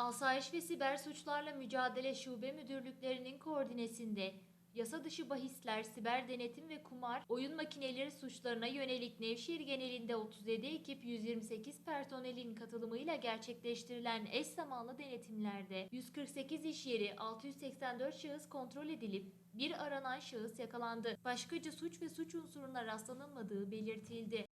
Asayiş ve Siber Suçlarla Mücadele Şube Müdürlüklerinin koordinesinde yasa dışı bahisler, siber denetim ve kumar, oyun makineleri suçlarına yönelik Nevşehir genelinde 37 ekip 128 personelin katılımıyla gerçekleştirilen eş zamanlı denetimlerde 148 iş yeri 684 şahıs kontrol edilip bir aranan şahıs yakalandı. Başkaca suç ve suç unsuruna rastlanılmadığı belirtildi.